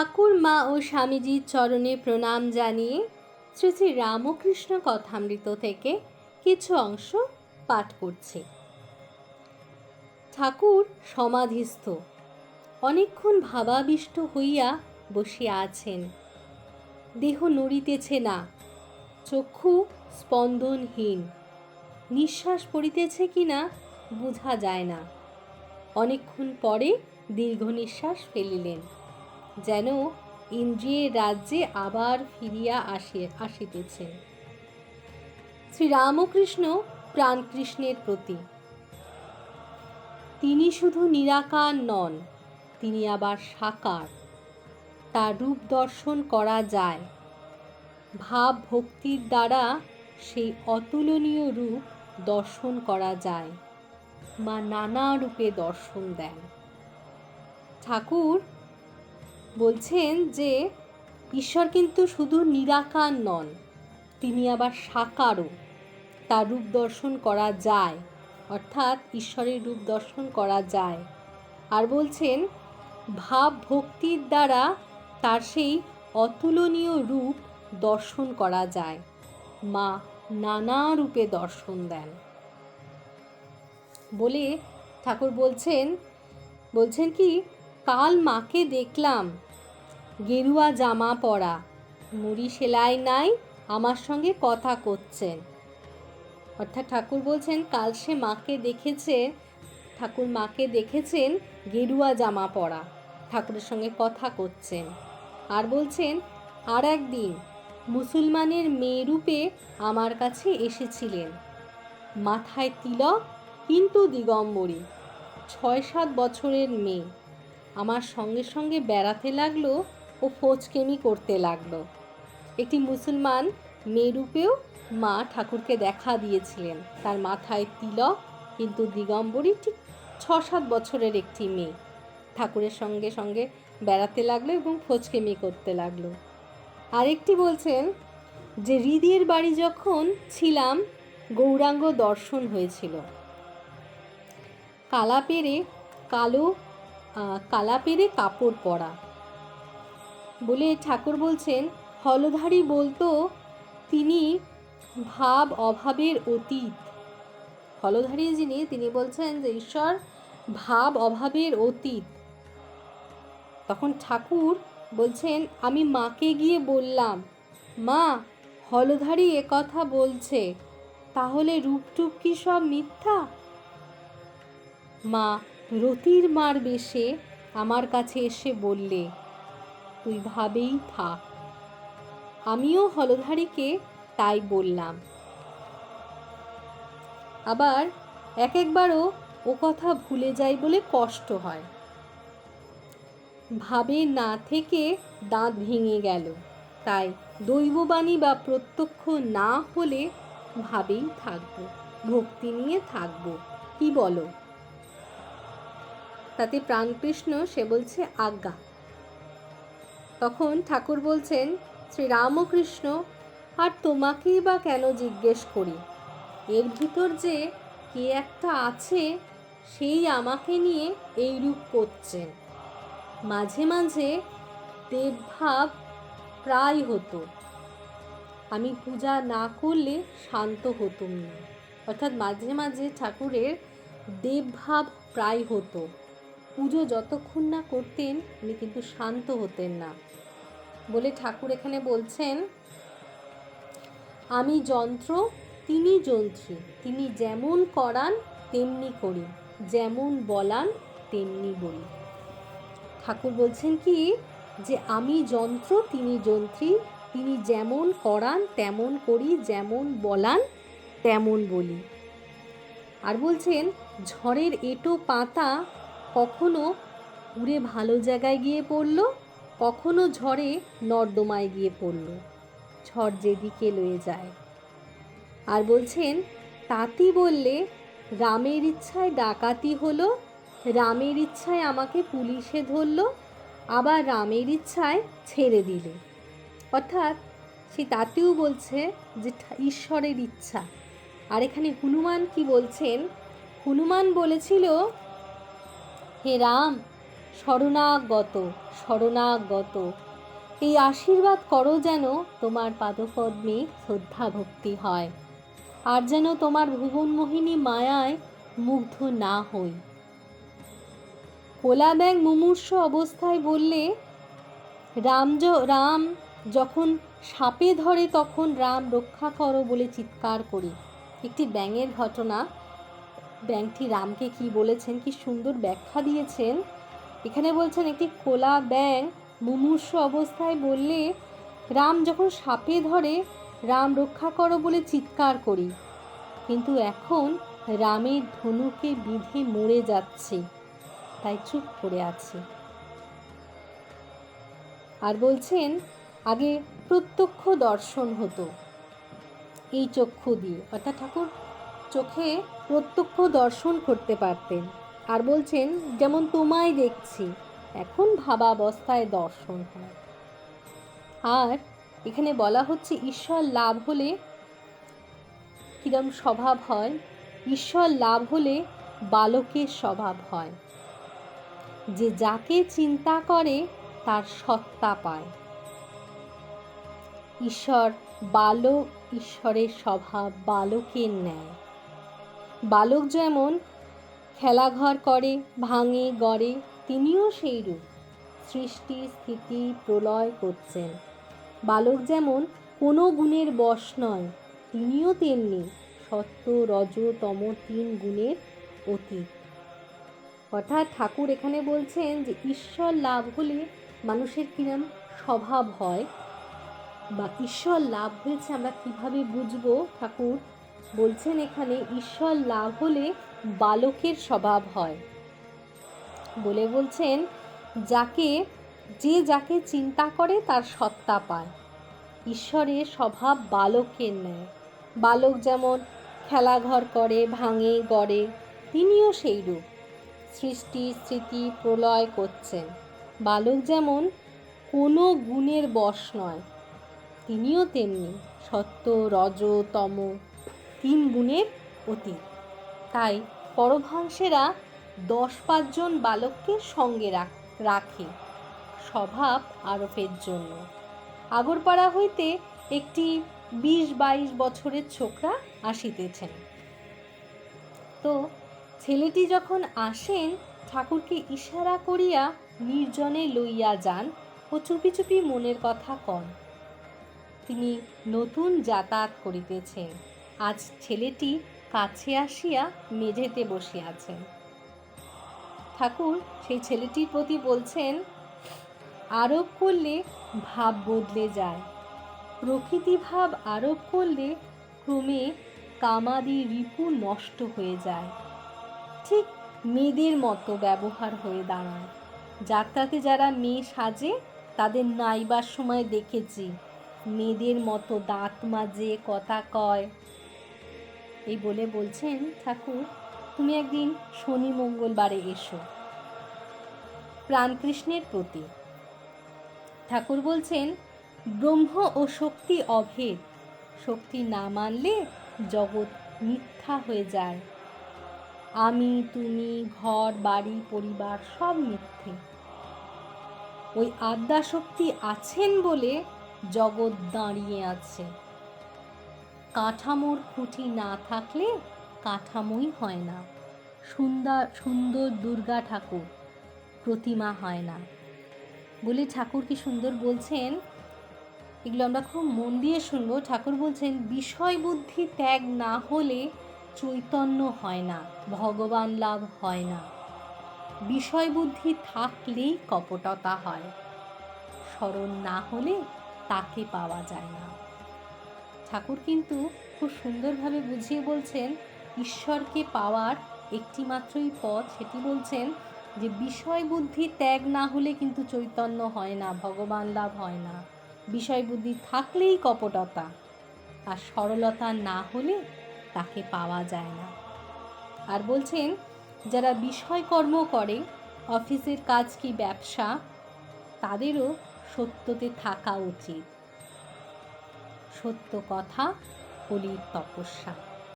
ঠাকুর মা ও স্বামীজির চরণে প্রণাম জানিয়ে শ্রী শ্রী রামকৃষ্ণ কথামৃত থেকে কিছু অংশ পাঠ করছি। ঠাকুর সমাধিস্থ। অনেকক্ষণ ভাবাবিষ্ট হইয়া বসিয়া আছেন। দেহ নড়িতেছে না। চক্ষু স্পন্দনহীন। নিঃশ্বাস পড়িতেছে কিনা বোঝা যায় না। অনেকক্ষণ পরে দীর্ঘ নিঃশ্বাস ফেলিলেন। যেন ইন্দ্রিয়ের রাজ্যে আবার ফিরিয়া আসি আসিতেছেন শ্রীরামকৃষ্ণ প্রাণকৃষ্ণের প্রতি। তিনি শুধু নিরাকার নন, তিনি আবার সাকার। তার রূপ দর্শন করা যায়। ভাব ভক্তির দ্বারা সেই অতুলনীয় রূপ দর্শন করা যায়। মা নানা রূপে দর্শন দেন। ঠাকুর বলছেন যে, ঈশ্বর কিন্তু শুধু নিরাকার নন, তিনি আবার সাকারও। তার রূপ দর্শন করা যায়, অর্থাৎ ঈশ্বরের রূপ দর্শন করা যায়। আর বলছেন, ভাব ভক্তির দ্বারা তার সেই অতুলনীয় রূপ দর্শন করা যায়। মা নানা রূপে দর্শন দেন। বলে ঠাকুর বলছেন বলছেন কি কাল মাকে দেখলাম। গেরুয়া জামা পরা। মুড়ি সেলাই নাই, আমার সঙ্গে কথা করছেন। অর্থাৎ ঠাকুর বলছেন, কাল সে মাকে দেখেছে, ঠাকুর মাকে দেখেছেন, গেরুয়া জামা পরা। ঠাকুরের সঙ্গে কথা করছেন। আর বলছেন, আর একদিন মুসলমানের মেয়ে রূপে আমার কাছে এসেছিলেন। মাথায় তিলক, কিন্তু দিগম্বরী। ছয় সাত বছরের মেয়ে। আমার সঙ্গে সঙ্গে বেড়াতে লাগল ও ফোচকেমি করতে লাগল। একটি মুসলমান মেয়েরূপেও মা ঠাকুরকে দেখা দিয়েছিলেন। তার মাথায় তিলক, কিন্তু দিগম্বরী ঠিক ছ সাত বছরের একটি মেয়ে। ঠাকুরের সঙ্গে সঙ্গে বেড়াতে লাগল এবং ফোচকেমি করতে লাগল। আরেকটি বলছেন যে হৃদির বাড়ি যখন ছিলাম, গৌরাঙ্গ দর্শন হয়েছিল। কালা পেরে কালো কালা পেরে কাপড় পরা। বলে ঠাকুর বলছেন, হলধারী বলতো, তিনি ভাব অভাবের অতীত। হলধারী যিনি, তিনি বলছেন যে, ঈশ্বর ভাব অভাবের অতীত। তখন ঠাকুর বলছেন, আমি মাকে গিয়ে বললাম, মা, হলধারী কথা বলছে, তাহলে রূপটুপ কি সব মিথ্যা? মা রতির মার বেশে আমার কাছে এসে বললে, তুই ভাবেই থাক। আমিও হলধারীকে তাই বললাম। আবার এক একবারও ও কথা ভুলে যাই বলে কষ্ট হয়। ভাবে না থেকে দাঁত ভেঙে গেল। তাই দৈববাণী বা প্রত্যক্ষ না হলে ভাবেই থাকব, ভক্তি নিয়ে থাকব, কি বলো? তাতে প্রাণকৃষ্ণ, সে বলছে, আজ্ঞা। তখন ঠাকুর বলছেন শ্রী রামকৃষ্ণ আর তোমাকেই বা কেন জিজ্ঞেস করি? এর ভিতর যে কে একটা আছে, সেই আমাকে নিয়ে এই রূপ করছেন। মাঝে মাঝে দেবভাব প্রায় হতো। আমি পূজা না করলে শান্ত হতুম না। অর্থাৎ মাঝে মাঝে ঠাকুরের দেবভাব প্রায় হতো। পুজো যতক্ষণ না করতেন, উনি কিন্তু শান্ত হতেন না। বলে ঠাকুর এখানে বলছেন, আমি যন্ত্র, তিনি যন্ত্রী। তিনি যেমন করান, তেমনি করি। যেমন বলান, তেমনি বলি। ঠাকুর বলছেন কি, যে আমি যন্ত্র, তিনি যন্ত্রী। তিনি যেমন করান, তেমন করি। যেমন বলান, তেমন বলি। আর বলছেন, ঝড়ের এটো পাতা কখনো উড়ে ভালো জায়গায় গিয়ে পড়ল, কখনো ঝড়ে নর্দমায় গিয়ে পড়ল। ঝড় যেদিকে লয়ে যায়। আর বলছেন, তাঁতি বললে, রামের ইচ্ছায় ডাকাতি হলো, রামের ইচ্ছায় আমাকে পুলিশে ধরলো, আবার রামের ইচ্ছায় ছেড়ে দিলে। অর্থাৎ সে তাতেও বলছে যে ঈশ্বরের ইচ্ছা। আর এখানে হনুমান কি বলছেন? হনুমান বলেছিল হে রাম, শরণাগত শরণাগত। এই আশীর্বাদ করো যেন তোমার পাদপদ্মে শ্রদ্ধা ভক্তি হয়, আর যেন তোমার ভুবনমোহিনী মায়ায় মুগ্ধ না হই। কোলা ব্যাং মুমূর্ষ অবস্থায় বললে রাম রাম, যখন সাপে ধরে তখন রাম রক্ষা করো বলে চিৎকার করি। একটি ব্যাঙের ঘটনা ব্যাংকটি রামকে কি বলেছেন, কি সুন্দর ব্যাখ্যা দিয়েছেন? এখানে বলছেন, একটি খোলা ব্যাং মুমূর্ষ অবস্থায় বললে, রাম যখন সাপে ধরে, রাম রক্ষা করো বলে চিৎকার করি। কিন্তু এখন রামের ধনুকে বিধে মরে যাচ্ছে, তাই চুপ করে আছে। আর বলছেন, আগে প্রত্যক্ষ দর্শন হতো, এই চক্ষু দিয়ে। অর্থাৎ ঠাকুর চোখে প্রত্যক্ষ দর্শন করতে পারতেন আর বলছেন, যেমন তোমায় দেখছি, এখন ভাবাবস্থায় দর্শন হয়। আর এখানে বলা হচ্ছে, ঈশ্বর লাভ হলে কিরম স্বভাব হয়? ঈশ্বর লাভ হলে বালকের স্বভাব হয়। যে যাকে চিন্তা করে, তার সত্তা পায়। ঈশ্বর বালক, ঈশ্বরের স্বভাব বালকের ন্যায়। বালক যেমন খেলাঘর করে, ভাঙে, গড়ে, তিনিও সেই রূপ। সৃষ্টি, স্থিতি, প্রলয় করছেন। বালক যেমন কোনো গুণের বশ নয়, তিনিও তেমনি সত্য, রজ, তম তিন গুণের অতীত। অর্থাৎ ঠাকুর এখানে বলছেন যে ঈশ্বর লাভ হলে মানুষের কিরম স্বভাব হয়। বা ঈশ্বর লাভ হয়েছে আমরা কীভাবে বুঝব ঠাকুর? বলছেন এখানে ঈশ্বর লাভ হলে বালকের স্বভাব হয়। বলে বলছেন, যাকে, যে যাকে চিন্তা করে তার সত্তা পায়। ঈশ্বরের স্বভাব বালকের ন্যায়। বালক যেমন খেলাঘর করে, ভাঙে, গড়ে, তিনিও সেই রূপ সৃষ্টি, স্মৃতি, প্রলয় করছেন। বালক যেমন কোনো গুণের বশ নয়, তিনিও তেমনি সত্য, রজ, তম তিন গুণের অতীত। তাই পরভংশেরা দশ পাঁচজন বালককে সঙ্গে রাখ- রাখে স্বভাব আরোপের জন্য। আগরপাড়া হইতে একটি বিশ বাইশ বছরের ছোকরা আসিতেছেন। তো ছেলেটি যখন আসেন, ঠাকুরকে ইশারা করিয়া নির্জনে লইয়া যান ও চুপি চুপি মনের কথা কন। তিনি নতুন যাতায়াত করিতেছেন। আজ ছেলেটি কাছে আসিয়া মেঝেতে বসিয়াছেন ঠাকুর, সেই ছেলেটির প্রতি বলছেন, আরোপ করলে ভাব বদলে যায়। প্রকৃতি ভাব আরোপ করলে ক্রমে কামাদি রিপু নষ্ট হয়ে যায়। ঠিক মেয়েদের মতো ব্যবহার হয়ে দাঁড়ায়। যাত্রাতে যারা মেয়ে সাজে, তাদের নাইবার সময় দেখেছি। মেয়েদের মতো দাঁত মাজে কথা কয়। এই বলে বলছেন, ঠাকুর, তুমি একদিন শনি মঙ্গলবারে এসো। প্রাণকৃষ্ণের প্রতি। ঠাকুর বলছেন, ব্রহ্ম ও শক্তি অভেদ। শক্তি না মানলে জগৎ মিথ্যা হয়ে যায়। আমি, তুমি, ঘর, বাড়ি, পরিবার সব মিথ্যে। ওই আদ্যাশক্তি আছেন বলে জগৎ দাঁড়িয়ে আছে। কাঠামোর খুঁটি না থাকলে কাঠামোই হয় না। সুন্দর সুন্দর দুর্গা ঠাকুর প্রতিমা হয় না। বলে, ঠাকুর কি সুন্দর বলছেন? এগুলো আমরা খুব মন দিয়ে শুনব। ঠাকুর বলছেন, বিষয় বুদ্ধি ত্যাগ না হলে চৈতন্য হয় না, ভগবান লাভ হয় না। বিষয় বুদ্ধি থাকলেই কপটতা হয়, স্মরণ না হলে তাকে পাওয়া যায় না। ঠাকুর কিন্তু খুব সুন্দরভাবে বুঝিয়ে বলছেন, ঈশ্বরকে পাওয়ার একটি মাত্রই পথ। সেটি বলছেন যে, বিষয় বুদ্ধি ত্যাগ না হলে কিন্তু চৈতন্য হয় না, ভগবান লাভ হয় না। বিষয় বুদ্ধি থাকলেই কপটতা, আর সরলতা না হলে তাকে পাওয়া যায় না। আর বলছেন, যারা বিষয় কর্ম করে, অফিসের কাজ কি ব্যবসা? তাদেরও সত্যতে থাকা উচিত। সত্য কথা কলির তপস্যা।